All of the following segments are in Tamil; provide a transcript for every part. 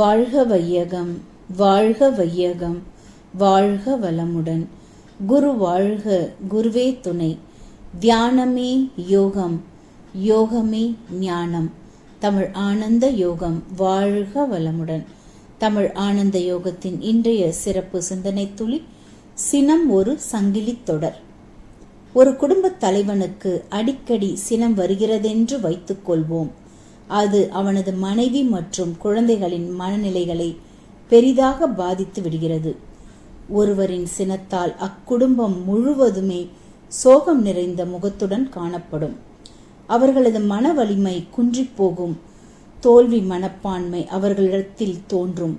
வாழ்க வையகம் வாழ்க வையகம் வாழ்க வளமுடன். குரு வாழ்க குருவே துணை. தியானமே யோகம் யோகமே ஞானம். தமிழ் ஆனந்த யோகம் வாழ்க வளமுடன். தமிழ் ஆனந்த யோகத்தின் இன்றைய சிறப்பு சிந்தனை துளி சினம் ஒரு சங்கிலி தொடர். ஒரு குடும்பத் தலைவனுக்கு அடிக்கடி சினம் வருகிறதென்று வைத்துக்கொள்வோம் அது அவனது மனைவி மற்றும் குழந்தைகளின் மனநிலைகளை பெரிதாக பாதித்து விடுகிறது. ஒருவரின் சினத்தால் அக்குடும்பம் முழுவதுமே சோகம் நிறைந்த முகத்துடன் காணப்படும். அவர்களது மன வலிமை குன்றிப்போகும் தோல்வி மனப்பான்மை அவர்களிடத்தில் தோன்றும்.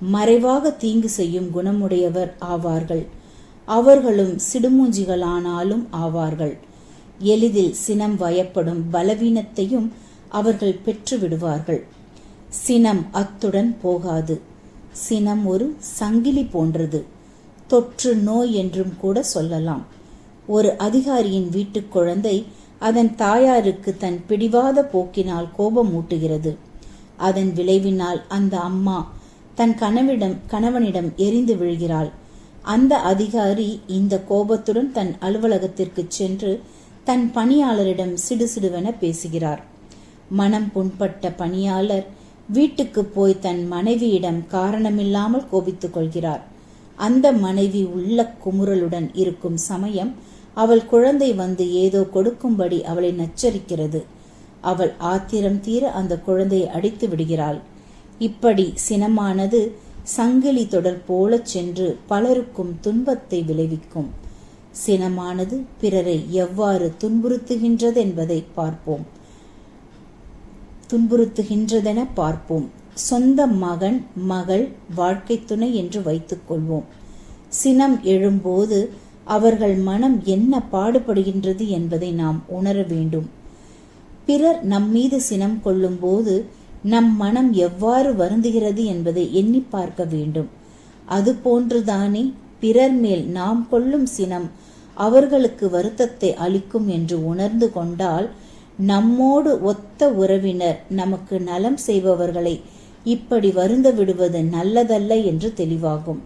மறைவாக தீங்கு செய்யும் குணமுடையவர் ஆவார்கள். அவர்களும் சிடுமூஞ்சிகளானாலும் ஆவார்கள். எளிதில் சினம் வயப்படும் பலவீனத்தையும் அவர்கள் பெற்று விடுவார்கள் சினம் அத்துடன் போகாது. சினம் ஒரு சங்கிலி போன்றது. தொற்று நோய் என்றும் கூட சொல்லலாம். ஒரு அதிகாரியின் வீட்டுக் குழந்தை அதன் தாயாருக்கு தன் பிடிவாத போக்கினால் கோபம் ஊட்டுகிறது அதன் விளைவினால் அந்த அம்மா தன் கணவிடம் கணவனிடம் எரிந்து விழுகிறாள். அந்த அதிகாரி இந்த கோபத்துடன் தன் அலுவலகத்திற்கு சென்று தன் பணியாளரிடம் சிடுசிடுவென பேசுகிறார். மனம் புண்பட்ட பணியாளர் வீட்டுக்கு போய் தன் மனைவியிடம் காரணமில்லாமல் கோபித்துக் கொள்கிறார். அந்த மனைவி உள்ள குமுறலுடன் இருக்கும் சமயம் அவள் குழந்தை வந்து ஏதோ கொடுக்கும்படி அவளை நச்சரிக்கிறது. அவள் ஆத்திரம் தீர அந்த குழந்தையை அடித்து விடுகிறாள். இப்படி சினமானது சங்கிலி தொடர் போலச் சென்று பலருக்கும் துன்பத்தை விளைவிக்கும். சினமானது பிறரை எவ்வாறு துன்புறுத்துகின்றது என்பதை பார்ப்போம். துன்புறுத்துகின்றதென பார்ப்போம். சொந்த மகன் மகள் வாழ்க்கை துணை என்று வைத்துக் கொள்வோம். சினம் எழும்போது அவர்கள் மனம் என்ன பாடுபடுகின்றது என்பதை நாம் உணர வேண்டும். பிறர் நம்மீது சினம் கொள்ளும்போது நம் மனம் எவ்வாறு வருந்துகிறது என்பதை எண்ணி பார்க்க வேண்டும். அதுபோன்றுதானே பிறர் மேல் நாம் கொள்ளும் சினம் அவர்களுக்கு வருத்தத்தை அளிக்கும் என்று உணர்ந்து கொண்டால் நம்மோடு ஒத்த உறவினர் நமக்கு நலம் செய்பவர்களை இப்படி வருந்த விடுவது நல்லதல்ல என்று தெளிவாகும்.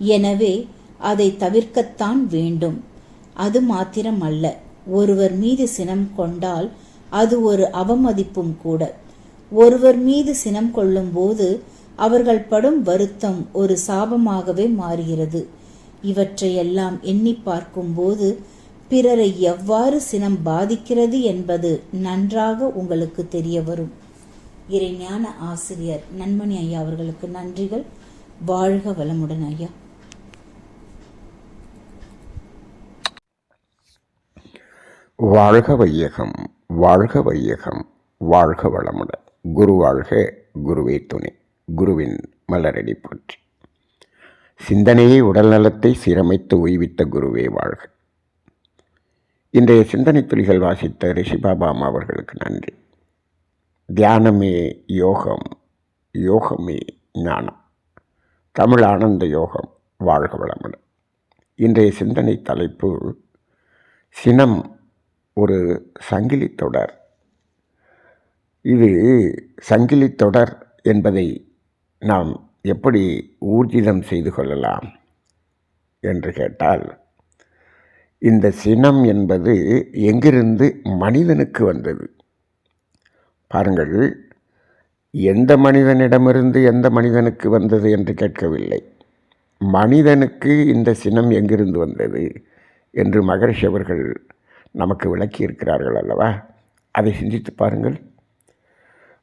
எனவே அதை தவிர்க்கத்தான் வேண்டும். அது மாத்திரம் அல்ல ஒருவர் மீது சினம் கொண்டால் அது ஒரு அவமதிப்பும் கூட. ஒருவர் மீது சினம் கொள்ளும் போது அவர்கள் படும் வருத்தம் ஒரு சாபமாகவே மாறுகிறது. இவற்றையெல்லாம் எண்ணி பார்க்கும்போது பிறரை எவ்வாறு சினம் பாதிக்கிறது என்பது நன்றாக உங்களுக்கு தெரிய வரும். இறைஞான ஆசிரியர் நன்மணி ஐயா அவர்களுக்கு நன்றிகள். வாழ்க வளமுடன் ஐயா. வாழ்க வையகம் வாழ்க வையகம் வாழ்க வளமுடன் குரு வாழ்க குருவே துணை. குருவின் மலரடி போற்றி. சிந்தனையை உடல்நலத்தை சீரமைத்து ஓய்வித்த குருவே வாழ்க. இன்றைய சிந்தனை துளிகள் வாசித்த ரிஷிபாபாமா அவர்களுக்கு நன்றி. தியானமே யோகம் யோகமே ஞானம். தமிழ் ஆனந்த யோகம் வாழ்க வளமுடன். இன்றைய சிந்தனை தலைப்பு சினம் ஒரு சங்கிலி தொடர். இது சங்கிலி தொடர் என்பதை நாம் எப்படி ஊர்ஜிதம் செய்து கொள்ளலாம் என்று கேட்டால் இந்த சினம் என்பது எங்கிருந்து மனிதனுக்கு வந்தது? பாருங்கள் எந்த மனிதனிடமிருந்து எந்த மனிதனுக்கு வந்தது என்று கேட்கவில்லை. மனிதனுக்கு இந்த சினம் எங்கிருந்து வந்தது என்று மகரிஷி அவர்கள் நமக்கு விளக்கியிருக்கிறார்கள் அல்லவா? அதை சிந்தித்து பாருங்கள்.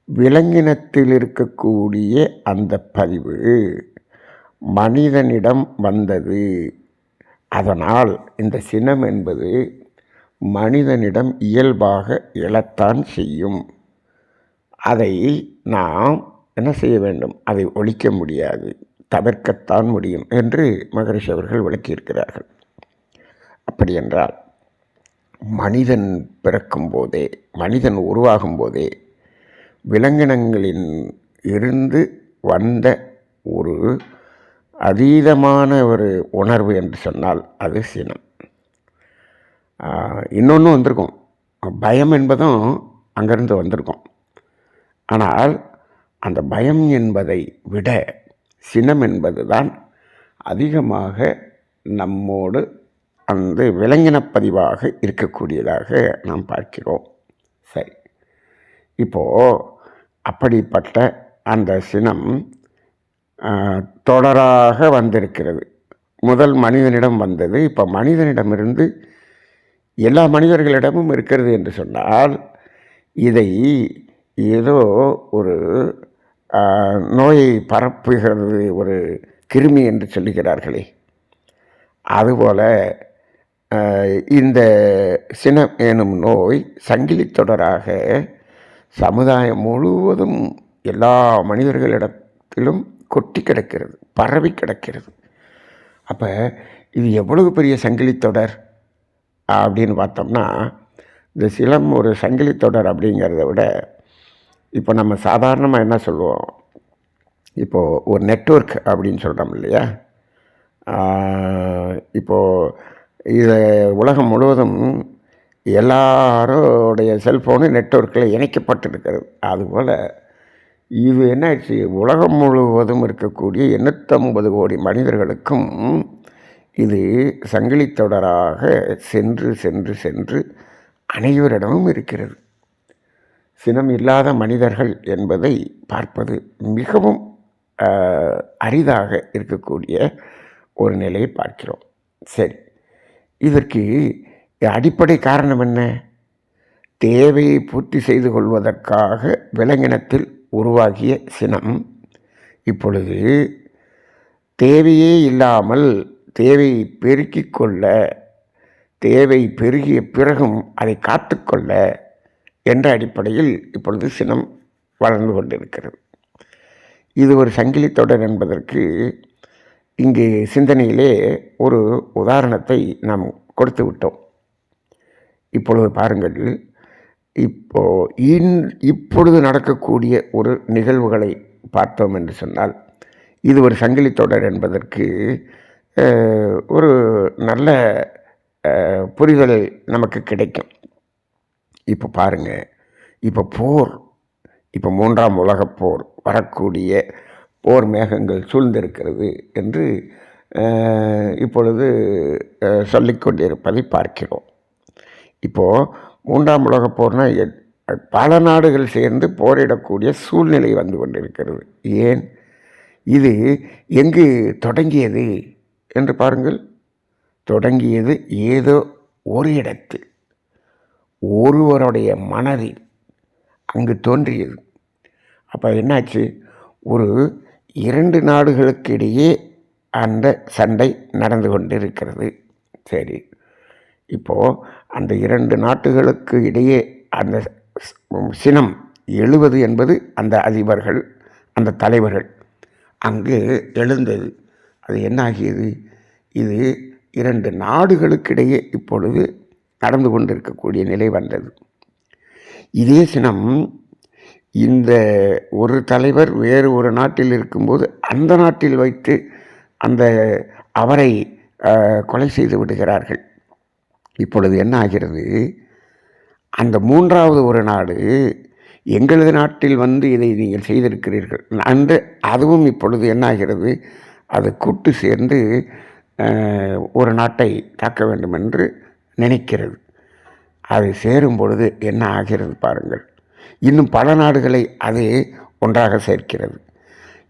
விலங்கினத்தில் இருக்கக்கூடிய அந்த பதிவு மனிதனிடம் வந்தது. அதனால் இந்த சினம் என்பது மனிதனிடம் இயல்பாக எழத்தான் செய்யும். அதை நாம் என்ன செய்ய வேண்டும்? அதை ஒழிக்க முடியாது. தவிர்க்கத்தான் முடியும் என்று மகரிஷி அவர்கள் விளக்கியிருக்கிறார்கள். அப்படியென்றால் மனிதன் பிறக்கும் போதே மனிதன் உருவாகும் போதே விலங்கினங்களின் இருந்து வந்த ஒரு அதீதமான ஒரு உணர்வு என்று சொன்னால் அது சினம். இன்னொன்று வந்திருக்கும். பயம் என்பதும் அங்கேருந்து வந்திருக்கும். ஆனால் அந்த பயம் என்பதை விட சினம் என்பதுதான் அதிகமாக நம்மோடு அந்த விலங்கினப் பதிவாக இருக்கக்கூடியதாக நாம் பார்க்கிறோம். சரி. இப்போது அப்படிப்பட்ட அந்த சினம் தொடராக வந்திருக்கிறது. முதல் மனிதனிடம் வந்தது. இப்போ மனிதனிடமிருந்து எல்லா மனிதர்களிடமும் இருக்கிறது என்று சொன்னால் இதை ஏதோ ஒரு நோயை பரப்புகிறது ஒரு கிருமி என்று சொல்லுகிறார்களே. அதுபோல் இந்த சினம் எனும் நோய் சங்கிலி தொடராக சமுதாயம் முழுவதும் எல்லா மனிதர்களிடத்திலும் கொட்டி கிடக்கிறது பரவி கிடக்கிறது. அப்போ இது எவ்வளவு பெரிய சங்கிலி தொடர் அப்படின்னு பார்த்தோம்னா இந்த சிலம் ஒரு சங்கிலி தொடர் அப்படிங்கிறத விட இப்போ நம்ம சாதாரணமாக என்ன சொல்லுவோம்? இப்போது ஒரு நெட்வொர்க் அப்படின்னு சொல்கிறோம் இல்லையா? இப்போது இது உலகம் முழுவதும் எல்லாரோடைய செல்ஃபோனு நெட்வொர்க்கில் இணைக்கப்பட்டிருக்கிறது. அதுபோல் இது என்னாச்சு உலகம் முழுவதும் இருக்கக்கூடிய எண்ணூற்றம்பது கோடி மனிதர்களுக்கும் இது சங்கிலி தொடராக சென்று சென்று சென்று அனைவரிடமும் இருக்கிறது. சினம் இல்லாத மனிதர்கள் என்பதை பார்ப்பது மிகவும் அரிதாக இருக்கக்கூடிய ஒரு நிலையை பார்க்கிறோம். சரி இதற்கு அடிப்படை காரணம் என்ன? தேவையை பூர்த்தி செய்து கொள்வதற்காக விலங்கினத்தில் உருவாகிய சினம். இப்பொழுது தேவையே இல்லாமல் தேவையை பெருக்கிக் கொள்ள தேவை பெருகிய பிறகும் அதை காத்துக்கொள்ள என்ற அடிப்படையில் இப்பொழுது சினம் வளர்ந்து கொண்டிருக்கிறது. இது ஒரு சங்கிலி தொடர் என்பதற்கு இங்கு சிந்தனையிலே ஒரு உதாரணத்தை நாம் கொடுத்து விட்டோம். இப்பொழுது பாருங்கள். இப்போ இன் இப்பொழுது நடக்கக்கூடிய ஒரு நிகழ்வுகளை பார்த்தோம் என்று சொன்னால் இது ஒரு சங்கிலி தொடர் என்பதற்கு ஒரு நல்ல புரிதல் நமக்கு கிடைக்கும். இப்போ பாருங்கள் இப்போ போர் இப்போ மூன்றாம் உலகப் போர் வரக்கூடிய போர் மேகங்கள் சூழ்ந்திருக்கிறது என்று இப்பொழுது சொல்லிக்கொண்டிருப்பதை பார்க்கிறோம். இப்போது மூன்றாம் உலகப் போர்னால் பல நாடுகள் சேர்ந்து போரிடக்கூடிய சூழ்நிலை வந்து கொண்டிருக்கிறது. ஏன்? இது எங்கு தொடங்கியது என்று பாருங்கள். தொடங்கியது ஏதோ ஒரு இடத்தில். ஒருவருடைய மனதில் அங்கு தோன்றியது. அப்போ என்னாச்சு? ஒரு இரண்டு நாடுகளுக்கு இடையே அந்த சண்டை நடந்து கொண்டிருக்கிறது. சரி. இப்போது அந்த இரண்டு நாட்டுகளுக்கு இடையே அந்த சினம் எழுவது என்பது அந்த அதிபர்கள் அந்த தலைவர்கள். அங்கு எழுந்தது. அது என்னாகியது? இது இரண்டு நாடுகளுக்கிடையே இப்பொழுது நடந்து கொண்டிருக்கக்கூடிய நிலை வந்தது. இதே சினம் இந்த ஒரு தலைவர் வேறு ஒரு நாட்டில் இருக்கும்போது அந்த நாட்டில் வைத்து அந்த அவரை கொலை செய்து விடுகிறார்கள். இப்பொழுது என்ன ஆகிறது? அந்த மூன்றாவது ஒரு நாடு எங்களது நாட்டில் வந்து இதை நீங்கள் செய்திருக்கிறீர்கள். அன்று அதுவும் இப்பொழுது என்னாகிறது அது கூட்டு சேர்ந்து ஒரு நாட்டை தாக்க வேண்டும் என்று நினைக்கிறது. அது சேரும் பொழுது என்ன ஆகிறது பாருங்கள். இன்னும் பல நாடுகளை அது ஒன்றாக சேர்க்கிறது.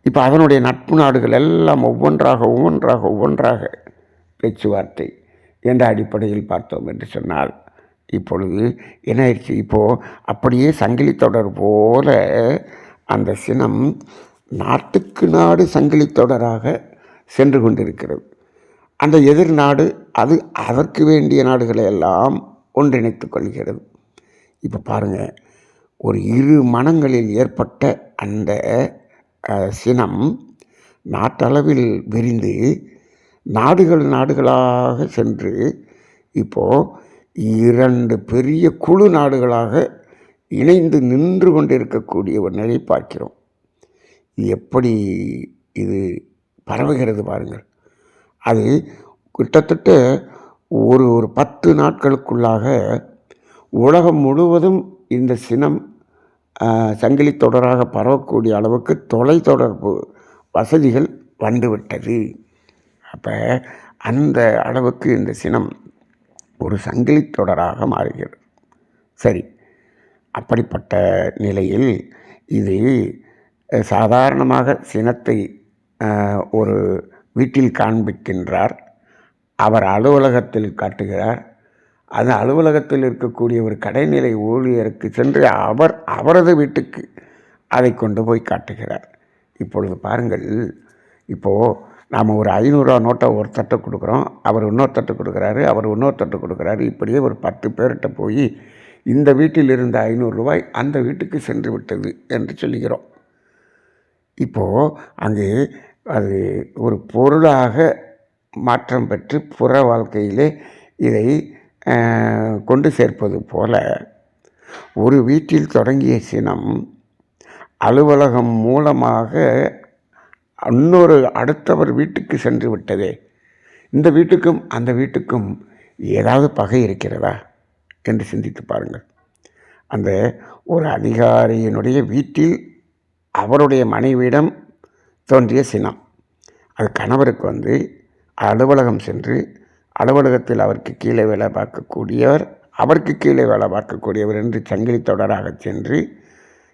இப்போ அதனுடைய நட்பு நாடுகள் எல்லாம் ஒவ்வொன்றாக ஒவ்வொன்றாக ஒவ்வொன்றாக பேச்சுவார்த்தை என்ற அடிப்படையில் பார்த்தோம் என்று சொன்னால் இப்பொழுது என்ன ஆயிடுச்சு இப்போது அப்படியே சங்கிலி தொடர் போல அந்த சினம் நாட்டுக்கு நாடு சங்கிலி தொடராக சென்று கொண்டிருக்கிறது. அந்த எதிர் நாடு அது அதற்கு வேண்டிய நாடுகளை எல்லாம் ஒன்றிணைத்து கொள்கிறது. இப்போ பாருங்கள் ஒரு இரு மனங்களில் ஏற்பட்ட அந்த சினம் நாட்டளவில் விரிந்து நாடுகள் நாடுகளாக சென்று இப்போது இரண்டு பெரிய குழு நாடுகளாக இணைந்து நின்று கொண்டிருக்கக்கூடிய ஒரு நிலை பார்க்கிறோம். எப்படி இது பரவுகிறது பாருங்கள். அது கிட்டத்தட்ட ஒரு ஒரு பத்து நாட்களுக்குள்ளாக உலகம் முழுவதும் இந்த சினம் சங்கிலி தொடராக பரவக்கூடிய அளவுக்கு தொலைத்தொடர்பு வசதிகள் வந்துவிட்டது. அப்போ அந்த அளவுக்கு இந்த சினம் ஒரு சங்கிலி தொடராக மாறுகிறது. சரி. அப்படிப்பட்ட நிலையில் இது சாதாரணமாக சினத்தை ஒரு வீட்டில் காண்பிக்கின்றார். அவர் அலுவலகத்தில் காட்டுகிறார். அந்த அலுவலகத்தில் இருக்கக்கூடிய ஒரு கடைநிலை ஊழியருக்கு சென்று அவர் அவரது வீட்டுக்கு அதை கொண்டு போய் காட்டுகிறார். இப்பொழுது பாருங்கள். இப்போது நாம் ஒரு ஐநூறுரூவா நோட்டை ஒரு தட்டு கொடுக்குறோம் அவர் இன்னொரு தட்டு கொடுக்குறாரு அவர் இன்னொரு தட்டு கொடுக்குறாரு இப்படியே ஒரு பத்து பேர்கிட்ட போய் இந்த வீட்டில் இருந்த ஐநூறுரூவாய் அந்த வீட்டுக்கு சென்று விட்டது என்று சொல்லுகிறோம். இப்போது அங்கே அது ஒரு பொருளாக மாற்றம் பெற்று புற வாழ்க்கையிலே இதை கொண்டு சேர்ப்பது போல ஒரு வீட்டில் தொடங்கிய சினம் அலுவலகம் மூலமாக இன்னொரு அடுத்தவர் வீட்டுக்கு சென்று விட்டதே. இந்த வீட்டுக்கும் அந்த வீட்டுக்கும் ஏதாவது பகை இருக்கிறதா? என்று சிந்தித்து பாருங்கள். அந்த ஒரு அதிகாரியினுடைய வீட்டில் அவருடைய மனைவியிடம் தோன்றிய சினம். அது கணவருக்கு வந்து அலுவலகம் சென்று அலுவலகத்தில் அவருக்கு கீழே வேலை பார்க்கக்கூடியவர் அவருக்கு கீழே வேலை பார்க்கக்கூடியவர் என்று சங்கிலி தொடராக சென்று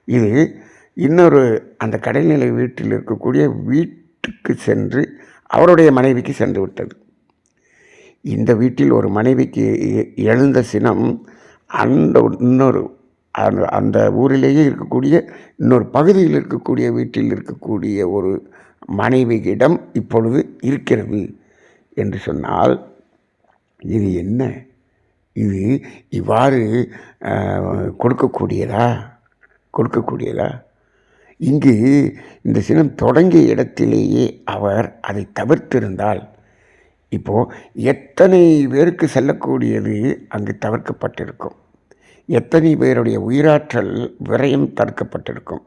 இது இன்னொரு அந்த கடைநிலை வீட்டில் இருக்கக்கூடிய வீட்டுக்கு சென்று அவருடைய மனைவிக்கு சென்று விட்டது. இந்த வீட்டில் ஒரு மனைவிக்கு எ- எழுந்த சினம் அந்த இன்னொரு அந்த அந்த ஊரிலேயே இருக்கக்கூடிய இன்னொரு பகுதியில் இருக்கக்கூடிய வீட்டில் இருக்கக்கூடிய ஒரு மனைவியிடம் இப்பொழுது இருக்கிறது என்று சொன்னால் இது என்ன? இது இவ்வாறு கொடுக்கக்கூடியதா? கொடுக்கக்கூடியதா? இங்கு இந்த சினம் தொடங்கிய இடத்திலேயே அவர் அதை தவிர்த்திருந்தால் இப்போது எத்தனை பேருக்கு செல்லக்கூடியது அங்கு தவிர்க்கப்பட்டிருக்கும்? எத்தனை பேருடைய உயிராற்றல் விரயம் தடுக்கப்பட்டிருக்கும்?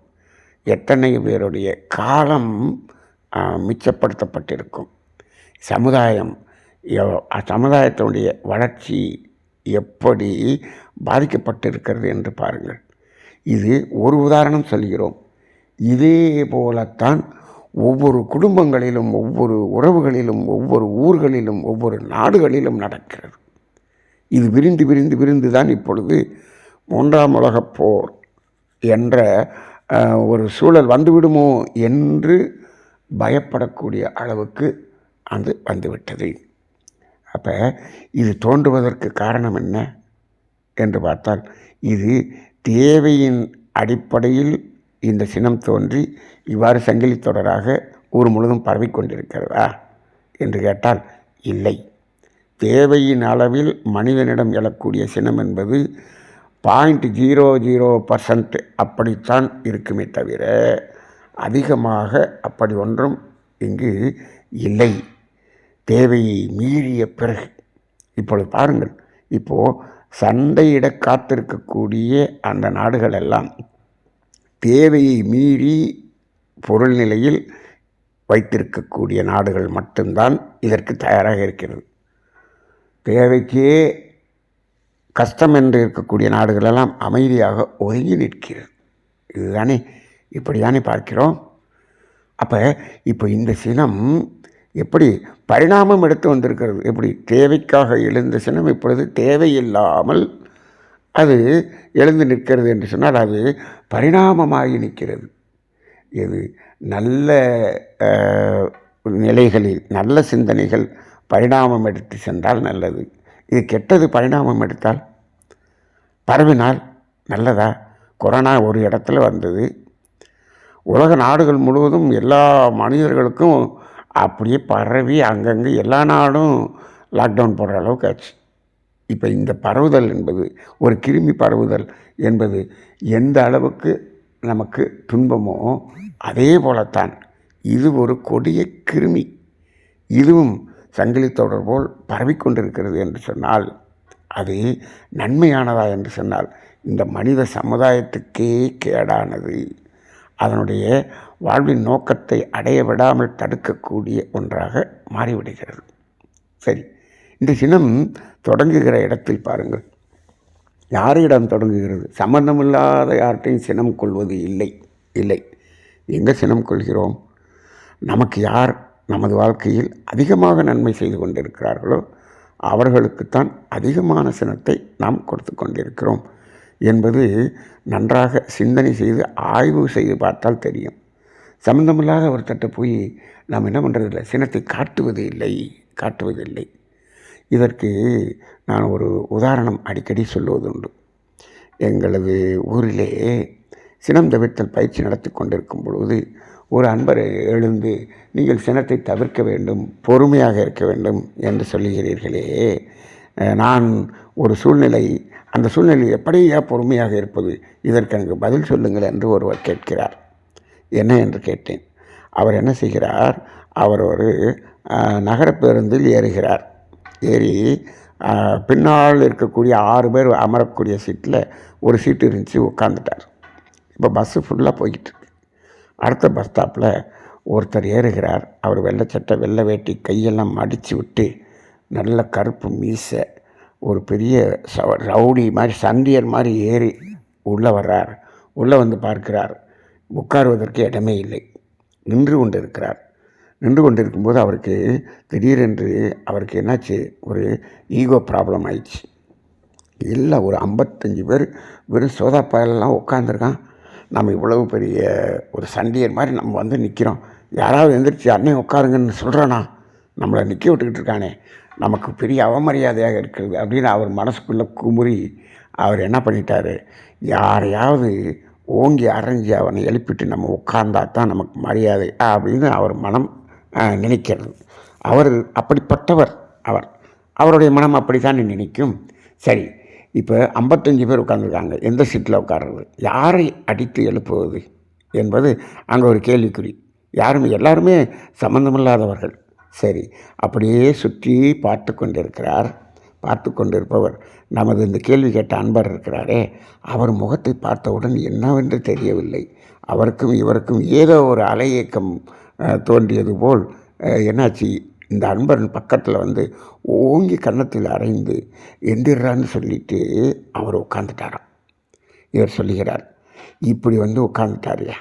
எத்தனை பேருடைய காலம் மிச்சப்படுத்தப்பட்டிருக்கும்? சமுதாயம் சமுதாயத்தினுடைய வளர்ச்சி எப்படி பாதிக்கப்பட்டிருக்கிறது என்று பாருங்கள். இது ஒரு உதாரணம் சொல்கிறோம். இதே போலத்தான் ஒவ்வொரு குடும்பங்களிலும் ஒவ்வொரு உறவுகளிலும் ஒவ்வொரு ஊர்களிலும் ஒவ்வொரு நாடுகளிலும் நடக்கிறது. இது விரிந்து விரிந்து விரிந்து தான் இப்பொழுது மூன்றாம் உலகப் போர் என்ற ஒரு சூழல் வந்துவிடுமோ என்று பயப்படக்கூடிய அளவுக்கு அது வந்துவிட்டது. அப்போ இது தோன்றுவதற்கு காரணம் என்ன? என்று பார்த்தால் இது தேவையின் அடிப்படையில் இந்த சினம் தோன்றி இவ்வாறு சங்கிலி தொடராக ஊர் முழுதும் பரவிக்கொண்டிருக்கிறதா என்று கேட்டால் இல்லை. தேவையின் அளவில் மனிதனிடம் எழக்கூடிய சினம் என்பது பாயிண்ட் ஜீரோ ஜீரோ பர்சன்ட் அப்படித்தான் இருக்குமே தவிர அதிகமாக அப்படி ஒன்றும் இங்கு இல்லை. தேவையை மீறிய பிறகு. இப்பொழுது பாருங்கள் இப்போது சண்டையிட காத்திருக்கக்கூடிய அந்த நாடுகள் எல்லாம் தேவையை மீறி பொருள் நிலையில் வைத்திருக்கக்கூடிய நாடுகள் மட்டும்தான் இதற்கு தயாராக இருக்கிறது. தேவைக்கே கஷ்டம் என்று இருக்கக்கூடிய நாடுகளெல்லாம் அமைதியாக ஒதுங்கி நிற்கிறது. இதுதானே? இப்படிதானே பார்க்கிறோம். அப்போ இப்போ இந்த சினம் எப்படி பரிணாமம் எடுத்து வந்திருக்கிறது? எப்படி தேவைக்காக எழுந்த சினம் இப்பொழுது தேவையில்லாமல் அது எழுந்து நிற்கிறது என்று சொன்னால் அது பரிணாமமாகி நிற்கிறது. இது நல்ல நிலைகளில் நல்ல சிந்தனைகள் பரிணாமம் எடுத்து சென்றால் நல்லது. இது கெட்டது பரிணாமம் எடுத்தால் பரவினால் நல்லதா? கொரோனா ஒரு இடத்துல வந்தது. உலக நாடுகள் முழுவதும் எல்லா மனிதர்களுக்கும் அப்படியே பரவி அங்கங்கே எல்லா நாடும் லாக்டவுன் போடுற அளவுக்கு ஆச்சு. இப்போ இந்த பரவுதல் என்பது ஒரு கிருமி பரவுதல் என்பது எந்த அளவுக்கு நமக்கு துன்பமோ அதே போலத்தான் இது ஒரு கொடிய கிருமி. இதுவும் சங்கிலி தொடர் போல் பரவிக்கொண்டிருக்கிறது என்று சொன்னால் அது நன்மையானதா என்று சொன்னால் இந்த மனித சமுதாயத்துக்கே கேடானது. அதனுடைய வாழ்வின் நோக்கத்தை அடைய விடாமல் தடுக்கக்கூடிய ஒன்றாக மாறிவிடுகிறது. சரி. இந்த சினம் தொடங்குகிற இடத்தில் பாருங்கள். யாரிடம் தொடங்குகிறது? சம்பந்தமில்லாத யார்கிட்டையும் சினம் கொள்வது இல்லை. இல்லை. எங்கே சினம் கொள்கிறோம்? நமக்கு யார் நமது வாழ்க்கையில் அதிகமாக நன்மை செய்து கொண்டிருக்கிறார்களோ அவர்களுக்குத்தான் அதிகமான சினத்தை நாம் கொடுத்து கொண்டிருக்கிறோம் என்பது நன்றாக சிந்தனை செய்து ஆய்வு செய்து பார்த்தால் தெரியும். சம்பந்தமில்லாத ஒருத்தட்ட போய் நாம் என்ன பண்ணுறதில்லை சினத்தை காட்டுவது இல்லை. காட்டுவதில்லை. இதற்கு நான் ஒரு உதாரணம் அடிக்கடி சொல்லுவதுண்டு. எங்களது ஊரிலே சினம் தவிர்த்தல் பயிற்சி நடத்தி கொண்டிருக்கும் பொழுது ஒரு அன்பர் எழுந்து நீங்கள் சினத்தை தவிர்க்க வேண்டும் பொறுமையாக இருக்க வேண்டும் என்று சொல்லுகிறீர்களே. நான் ஒரு சூழ்நிலை அந்த சூழ்நிலை எப்படியா பொறுமையாக இருப்பது? இதற்கு எனக்கு பதில் சொல்லுங்கள் என்று ஒருவர் கேட்கிறார். என்ன? என்று கேட்டேன். அவர் என்ன செய்கிறார்? அவர் ஒரு நகர பேருந்தில் ஏறுகிறார். ஏறி பின்னால் இருக்கக்கூடிய ஆறு பேர் அமரக்கூடிய சீட்டில் ஒரு சீட்டு இருந்துச்சு உட்காந்துட்டார் இப்போ பஸ்ஸு ஃபுல்லாக போய்கிட்டுருக்கு அடுத்த பஸ் ஸ்டாப்பில் ஒருத்தர் ஏறுகிறார். அவர் வெள்ளை சட்டை வெள்ளை வேட்டி கையெல்லாம் மடித்து விட்டு நல்ல கருப்பு மீசை ஒரு பெரிய ரவுடி மாதிரி சந்தியர் மாதிரி ஏறி உள்ளே வர்றார். உள்ளே வந்து பார்க்கிறார். உட்காருவதற்கு இடமே இல்லை. நின்று கொண்டு இருக்கிறார் நின்று கொண்டு இருக்கும்போது அவருக்கு திடீரென்று அவருக்கு என்னாச்சு? ஒரு ஈகோ ப்ராப்ளம் ஆயிடுச்சு. இல்லை ஒரு ஐம்பத்தஞ்சு பேர் வெறும் சோதாப்பாயெல்லாம் உட்காந்துருக்கான் நம்ம இவ்வளவு பெரிய ஒரு சண்டியர் மாதிரி நம்ம வந்து நிற்கிறோம் யாராவது எந்திரிச்சு அண்ணே உட்காருங்கன்னு சொல்கிறானா நம்மளை நிற்க விட்டுக்கிட்டு இருக்கானே. நமக்கு பெரிய அவமரியாதையாக இருக்குது. அப்படின்னு அவர் மனசுக்குள்ளே குமுறி அவர் என்ன பண்ணிட்டார்? யாரையாவது ஓங்கி அரைஞ்சி அவனை எழுப்பிட்டு நம்ம உட்கார்ந்தா தான் நமக்கு மரியாதை அப்படின்னு அவர் மனம் நினைக்கிறது அவர் அப்படிப்பட்டவர் அவர். அவருடைய மனம் அப்படித்தான் நினைக்கும்? சரி இப்போ ஐம்பத்தஞ்சு பேர் உட்காந்துருக்காங்க எந்த சீட்டில் உட்கார்றது? யாரை அடித்து எழுப்புவது என்பது அங்கே ஒரு கேள்விக்குறி. யாரும் எல்லாருமே சம்மந்தமில்லாதவர்கள் சரி அப்படியே சுற்றி பார்த்து கொண்டிருக்கிறார். பார்த்து கொண்டிருப்பவர் நமது இந்த கேள்வி கேட்ட அன்பர் இருக்கிறாரே. அவர் முகத்தை பார்த்தவுடன் என்னவென்று தெரியவில்லை. அவருக்கும் இவருக்கும் ஏதோ ஒரு அலையேக்கம் தோன்றியது போல் என்னாச்சு? இந்த அன்பன் பக்கத்தில் வந்து ஓங்கி கன்னத்தில் அரைந்து எந்திரான்னு சொல்லிட்டு அவர் உட்காந்துட்டாராம் இவர் சொல்லுகிறார் இப்படி வந்து உட்காந்துட்டாருயா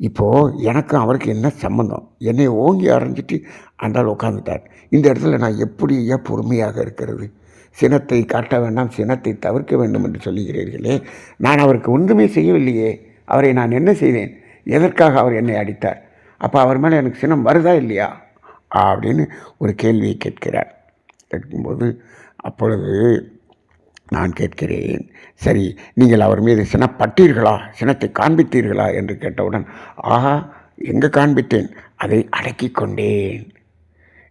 இப்போது எனக்கும் அவருக்கு என்ன சம்மந்தம் என்னை ஓங்கி அரைஞ்சிட்டு அன்றால் உட்காந்துட்டார் இந்த இடத்துல நான் எப்படியா பொறுமையாக இருக்கிறது? சினத்தை காட்ட வேண்டாம் சினத்தை தவிர்க்க வேண்டும் என்று சொல்லுகிறீர்களே. நான் அவருக்கு ஒன்றுமே செய்யவில்லையே. அவரை நான் என்ன செய்தேன்? எதற்காக அவர் என்னை அடித்தார்? அப்போ அவர் மேலே எனக்கு சினம் வருதா இல்லையா? அப்படின்னு ஒரு கேள்வியை கேட்கிறார். கேட்கும்போது அப்பொழுது நான் கேட்கிறேன். சரி நீங்கள் அவர் மீது சினப்பட்டீர்களா? சினத்தை காண்பித்தீர்களா? என்று கேட்டவுடன் ஆஹா எங்கே காண்பித்தேன்? அதை அடக்கிக் கொண்டேன்.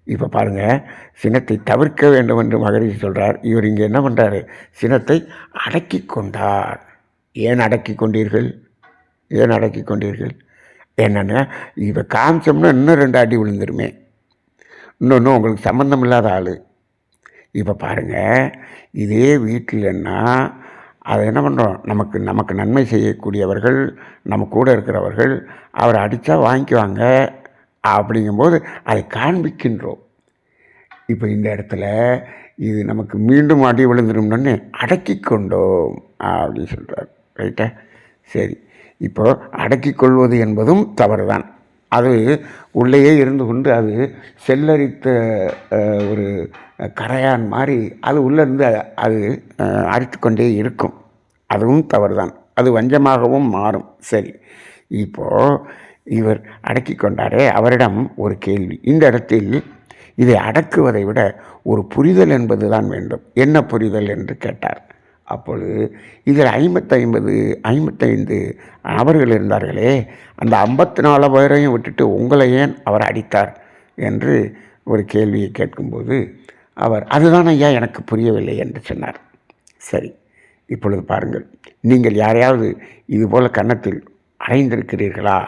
இப்போ பாருங்கள் சினத்தை தவிர்க்க வேண்டும் என்று மகரிஷி சொல்கிறார் இவர் இங்கே என்ன பண்ணுறாரு சினத்தை அடக்கி கொண்டார். ஏன் அடக்கி கொண்டீர்கள்? ஏன் அடக்கி கொண்டீர்கள்? என்னென்னா இதை காமிச்சோம்னா இன்னும் ரெண்டு அடி விழுந்துருமே. இன்னொன்று உங்களுக்கு சம்மந்தம் இல்லாத ஆள். இப்போ பாருங்கள் இதே வீட்டிலன்னா அதை என்ன பண்ணுறோம் நமக்கு நமக்கு நன்மை செய்யக்கூடியவர்கள் நம்ம கூட இருக்கிறவர்கள் அவரை அடித்தா வாங்கிக்குவாங்க. அப்படிங்கும்போது அதை காண்பிக்கின்றோம். இப்போ இந்த இடத்துல இது நமக்கு மீண்டும் அடி விழுந்துரும்னு அடக்கி கொண்டோம் அப்படின்னு சொல்கிறார் ரைட்டா சரி. இப்போ அடக்கிக் கொள்வது என்பதும் தவறு தான் அது உள்ளேயே இருந்து கொண்டு அது செல்லரித்த ஒரு கரையான் மாதிரி அது உள்ளேருந்து அது அரித்துக்கொண்டே அரித்து கொண்டே இருக்கும். அதுவும் தவறு தான் அது வஞ்சமாகவும் மாறும். சரி. இப்போது இவர் அடக்கி கொண்டாரே அவரிடம் ஒரு கேள்வி. இந்த இடத்தில் இதை அடக்குவதை விட ஒரு புரிதல் என்பது தான் வேண்டும். என்ன புரிதல் என்று கேட்டார். அப்பொழுது இதில் ஐம்பத்தைம்பது ஐம்பத்தைந்து நபர்கள் இருந்தார்களே அந்த ஐம்பத்தி நாலு பேரையும் விட்டுட்டு உங்களை ஏன் அவர் அடித்தார் என்று ஒரு கேள்வியை கேட்கும்போது அவர் அதுதான் ஐயா எனக்கு புரியவில்லை என்று சொன்னார். சரி இப்பொழுது பாருங்கள் நீங்கள் யாரையாவது இதுபோல் கன்னத்தில் அறைந்திருக்கிறீர்களா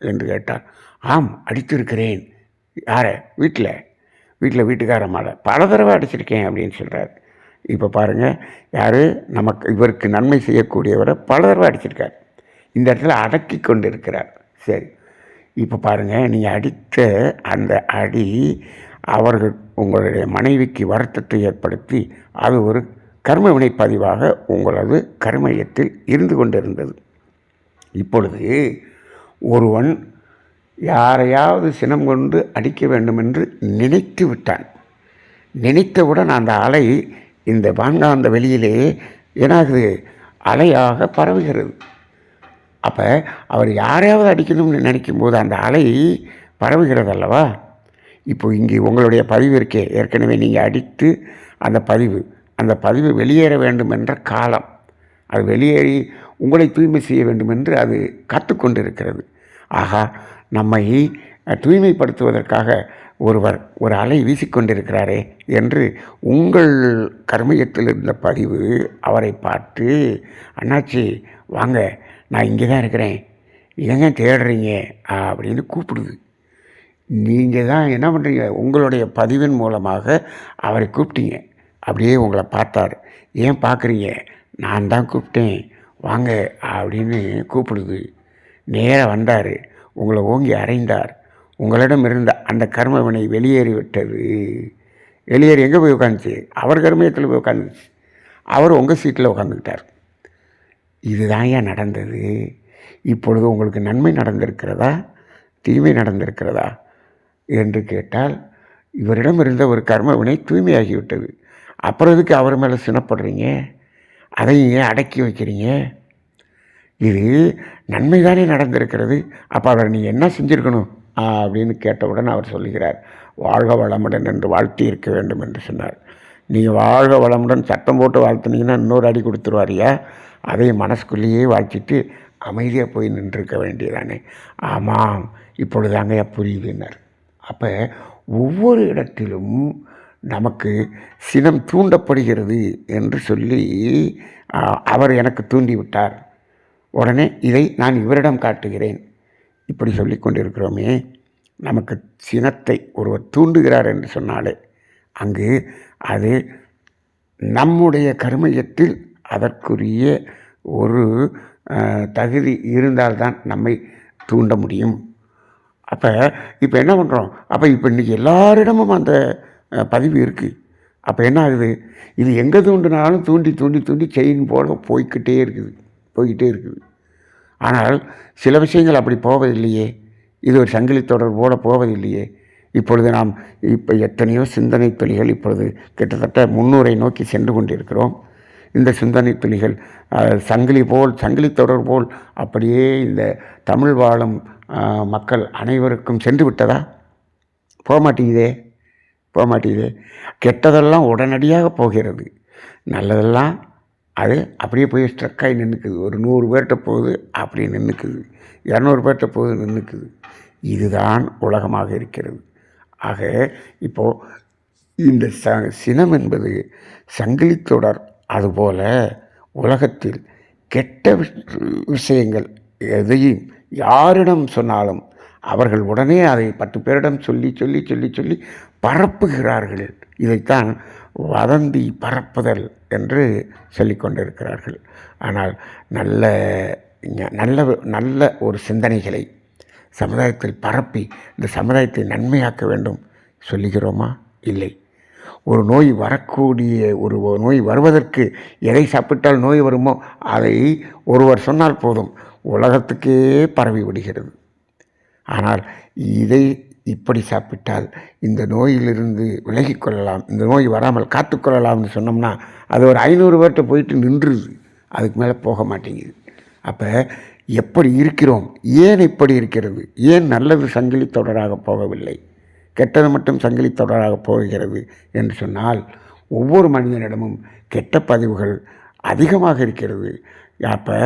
என்று கேட்டார். ஆம் அடித்திருக்கிறேன். யாரை? வீட்டில். வீட்டில் வீட்டுக்கார மாலை பல தடவை அடிச்சிருக்கேன் அப்படின்னு சொல்கிறார் இப்போ பாருங்கள் யார்? நமக்கு இவருக்கு நன்மை செய்யக்கூடியவரை பல தடவை அடிச்சிருக்கார். இந்த இடத்துல அடக்கி கொண்டு இருக்கிறார் சரி. இப்போ பாருங்கள் நீங்கள் அடித்த அந்த அடி அவர்கள் உங்களுடைய மனைவிக்கு வருத்தத்தை ஏற்படுத்தி அது ஒரு கர்ம வினைப்பதிவாக உங்களது கர்மயத்தில் இருந்து கொண்டிருந்தது. இப்பொழுது ஒருவன் யாரையாவது சினம் கொண்டு அடிக்க வேண்டும் என்று நினைத்து விட்டான். நினைத்தவுடன் அந்த அலை இந்த வான்காந்த வெளியிலே என்னாகுது? அலையாக பரவுகிறது. அப்போ அவர் யாரையாவது அடிக்கணும்னு நினைக்கும் போது அந்த அலை பரவுகிறது அல்லவா? இப்போ இங்கே உங்களுடைய பதிவு இருக்கே. ஏற்கனவே நீங்கள் அடித்து அந்த பதிவு அந்த பதிவு வெளியேற வேண்டும் என்ற காலம். அது வெளியேறி உங்களை தூய்மை செய்ய வேண்டும் என்று அது காத்துக்கொண்டிருக்கிறது. ஆகா நம்மை தூய்மைப்படுத்துவதற்காக ஒருவர் ஒரு அலை வீசிக்கொண்டிருக்கிறாரே என்று உங்கள் கர்மயத்தில் இருந்த பதிவு அவரை பார்த்து அண்ணாச்சி வாங்க நான் இங்கே தான் இருக்கிறேன். எங்க தேடுறீங்க? அப்படின்னு கூப்பிடுது. நீங்கள் தான் என்ன பண்ணுறீங்க உங்களுடைய பதிவின் மூலமாக அவரை கூப்பிட்டீங்க. அப்படியே உங்களை பார்த்தார். ஏன் பார்க்குறீங்க? நான் தான் கூப்பிட்டேன். வாங்க அப்படின்னு கூப்பிடுது. நேராக வந்தார். உங்களை ஓங்கி அறைந்தார். உங்களிடம் இருந்த அந்த கர்மவினை வெளியேறி விட்டது வெளியேறி எங்கே போய் உட்காந்துச்சு? அவர் கர்மயத்தில் போய் உட்காந்துச்சு. அவர் உங்கள் சீட்டில் உட்காந்துக்கிட்டார். இதுதான் ஏன் நடந்தது. இப்பொழுது உங்களுக்கு நன்மை நடந்திருக்கிறதா? தீமை நடந்திருக்கிறதா? என்று கேட்டால் இவரிடம் இருந்த ஒரு கர்ம வினை தூய்மையாகிவிட்டது. அப்புறம் எதுக்கு அவர் மேலே சினப்படுறீங்க? அதையும் ஏன் அடக்கி வைக்கிறீங்க? இது நன்மை தானே நடந்திருக்கிறது. அப்போ அவரை நீங்கள் என்ன செஞ்சுருக்கணும்? அப்படின்னு கேட்டவுடன் அவர் சொல்லுகிறார் வாழ்க வளமுடன் என்று வாழ்த்தி இருக்க வேண்டும் என்று சொன்னார். நீங்கள் வாழ்க வளமுடன் சட்டம் போட்டு வாழ்த்துனீங்கன்னா இன்னொரு அடி கொடுத்துருவாரியா அதை மனசுக்குள்ளேயே வாழ்த்திட்டு அமைதியாக போய் நின்றுருக்க வேண்டியதானே. ஆமாம் இப்பொழுதாங்க புரியுதுன்னார். அப்போ ஒவ்வொரு இடத்திலும் நமக்கு சினம் தூண்டப்படுகிறது என்று சொல்லி அவர் எனக்கு தூண்டிவிட்டார். உடனே இதை நான் இவரிடம் காட்டுகிறேன். இப்படி சொல்லி கொண்டிருக்கிறோமே. நமக்கு சினத்தை ஒருவர் தூண்டுகிறார் என்று சொன்னாலே அங்கு அது நம்முடைய கருமையத்தில் அதற்குரிய ஒரு தகுதி இருந்தால்தான் நம்மை தூண்ட முடியும். அப்போ இப்போ என்ன பண்ணுறோம் அப்போ இப்போ இன்றைக்கி எல்லாரிடமும் அந்த பதிவு இருக்குது அப்போ என்ன ஆகுது? இது எங்கே தூண்டினாலும் தூண்டி தூண்டி தூண்டி செயின் போல போய்க்கிட்டே இருக்குது. போய்கிட்டே இருக்குது. ஆனால் சில விஷயங்கள் அப்படி போவதில்லையே. இது ஒரு சங்கிலி தொடர் போல போவதில்லையே. இப்பொழுது நாம் இப்போ எத்தனையோ சிந்தனை துளிகள் இப்பொழுது கிட்டத்தட்ட முன்னூரை நோக்கி சென்று கொண்டிருக்கிறோம். இந்த சிந்தனை துளிகள் சங்கிலி போல் சங்கிலி தொடர் போல் அப்படியே இந்த தமிழ் வாழும் மக்கள் அனைவருக்கும் சென்று விட்டதா? போக மாட்டேங்குதே போக மாட்டேங்குதே கெட்டதெல்லாம் உடனடியாக போகிறது. நல்லதெல்லாம் அது அப்படியே போய் ஸ்ட்ரக்காகி நின்றுக்குது ஒரு நூறு பேர்கிட்ட போகுது அப்படியே நின்றுக்குது இரநூறு பேர்கிட்ட போகுது நின்றுக்குது இதுதான் உலகமாக இருக்கிறது. ஆக இப்போது இந்த ச சினம் என்பது சங்கிலி தொடர் அதுபோல உலகத்தில் கெட்ட விஷயங்கள் எதையும் யாரிடம் சொன்னாலும் அவர்கள் உடனே அதை பத்து பேரிடம் சொல்லி சொல்லி சொல்லி சொல்லி பரப்புகிறார்கள். இதைத்தான் வதந்தி பரப்புதல் என்று சொல்லிக்கொண்டிருக்கிறார்கள் ஆனால் நல்ல நல்ல நல்ல ஒரு சிந்தனைகளை சமுதாயத்தில் பரப்பி இந்த சமுதாயத்தை நன்மையாக்க வேண்டும் சொல்லுகிறோமா? இல்லை. ஒரு நோய் வரக்கூடிய ஒரு நோய் வருவதற்கு எதை சாப்பிட்டால் நோய் வருமோ அதை ஒருவர் சொன்னால் போதும் உலகத்துக்கே பரவி விடுகிறது. ஆனால் இதை இப்படி சாப்பிட்டால் இந்த நோயிலிருந்து விலகிக் கொள்ளலாம் இந்த நோய் வராமல் காத்துக்கொள்ளலாம்னு சொன்னோம்னா அது ஒரு ஐநூறு பேர்கிட்ட போயிட்டு நின்றுது அதுக்கு மேலே போக மாட்டேங்குது. அப்போ எப்படி இருக்கிறோம்? ஏன் இப்படி இருக்கிறது? ஏன் நல்லது சங்கிலி தொடராக போகவில்லை? கெட்டது மட்டும் சங்கிலி தொடராக போகிறது என்று சொன்னால் ஒவ்வொரு மனிதனிடமும் கெட்ட பதிவுகள் அதிகமாக இருக்கிறது. அப்போ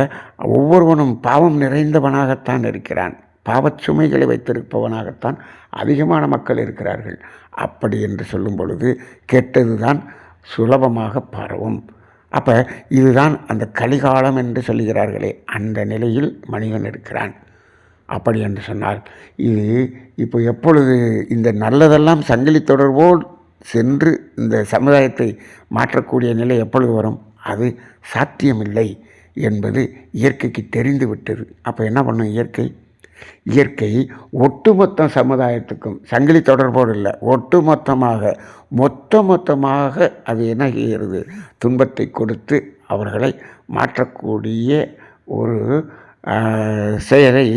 ஒவ்வொருவனும் பாவம் நிறைந்தவனாகத்தான் இருக்கிறான். பாவச்சுமைகளை வைத்திருப்பவனாகத்தான் அதிகமான மக்கள் இருக்கிறார்கள். அப்படி என்று சொல்லும் பொழுது கெட்டது தான் சுலபமாக பரவும். அப்போ இதுதான் அந்த கலிகாலம் என்று சொல்லுகிறார்களே அந்த நிலையில் மனிதன் இருக்கிறான். அப்படி என்று சொன்னால் இது இப்போ எப்பொழுது இந்த நல்லதெல்லாம் சங்கிலி தொடர்போடு சென்று இந்த சமுதாயத்தை மாற்றக்கூடிய நிலை எப்பொழுது வரும்? அது சாத்தியமில்லை என்பது இயற்கைக்கு தெரிந்து விட்டது அப்போ என்ன பண்ணும் இயற்கை? இயற்கை ஒட்டுமொத்த சமுதாயத்துக்கும் சங்கிலி தொடர்போடு இல்லை ஒட்டுமொத்தமாக மொத்த மொத்தமாக அது என்ன செய்கிறது? துன்பத்தை கொடுத்து அவர்களை மாற்றக்கூடிய ஒரு செயலை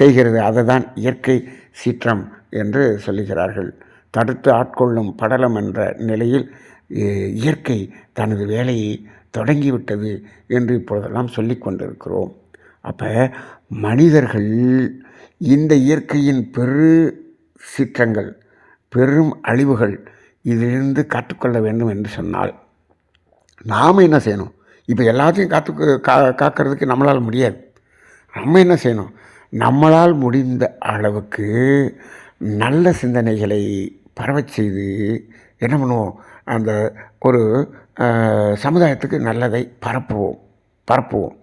செய்கிறது. அதுதான் இயற்கை சீற்றம் என்று சொல்லுகிறார்கள். தடுத்து ஆட்கொள்ளும் படலம் என்ற நிலையில் இயற்கை தனது வேலையை தொடங்கிவிட்டது என்று இப்பொழுதெல்லாம் சொல்லி கொண்டிருக்கிறோம் அப்போ மனிதர்கள் இந்த இயற்கையின் பெரு சீற்றங்கள் பெரும் அழிவுகள் இதிலிருந்து காத்துக்கொள்ள வேண்டும் என்று சொன்னால் நாம் என்ன செய்யணும்? இப்போ எல்லாத்தையும் காத்து கா காக்கிறதுக்கு நம்மளால் முடியாது. நம்ம என்ன செய்யணும்? நம்மளால் முடிந்த அளவுக்கு நல்ல சிந்தனைகளை பரவச் செய்து என்ன பண்ணுவோம்? அந்த ஒரு சமுதாயத்துக்கு நல்லதை பரப்புவோம். பரப்புவோம்.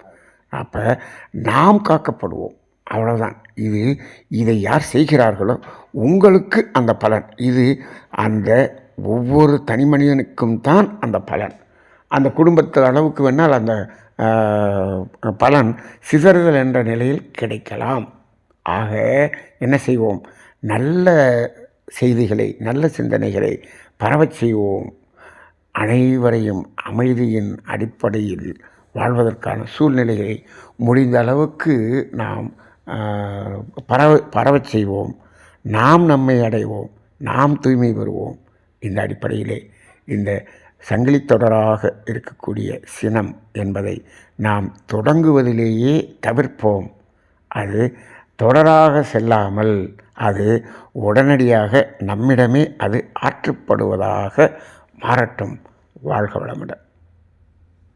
அப்போ நாம் காக்கப்படுவோம். அவ்வளோதான் இது இதை யார் செய்கிறார்களோ உங்களுக்கு அந்த பலன். இது அந்த ஒவ்வொரு தனி மனிதனுக்கும் தான் அந்த பலன். அந்த குடும்பத்து அளவுக்கு வேணால் அந்த பலன் சிதறுதல் என்ற நிலையில் கிடைக்கலாம். ஆக என்ன செய்வோம்? நல்ல செய்திகளை நல்ல சிந்தனைகளை பரவச் செய்வோம். அனைவரையும் அமைதியின் அடிப்படையில் வாழ்வதற்கான சூழ்நிலைகளை முடிந்த அளவுக்கு நாம் பரவ பரவச் செய்வோம். நாம் நம்மை அடைவோம். நாம் தூய்மை பெறுவோம். இந்த அடிப்படையிலே இந்த சங்கிலி தொடராக இருக்கக்கூடிய சினம் என்பதை நாம் தொடங்குவதிலேயே தவிர்ப்போம். அது தொடராக செல்லாமல் அது உடனடியாக நம்மிடமே அது ஆற்றுப்படுவதாக மாறட்டும். வாழ்க வளமுடன்.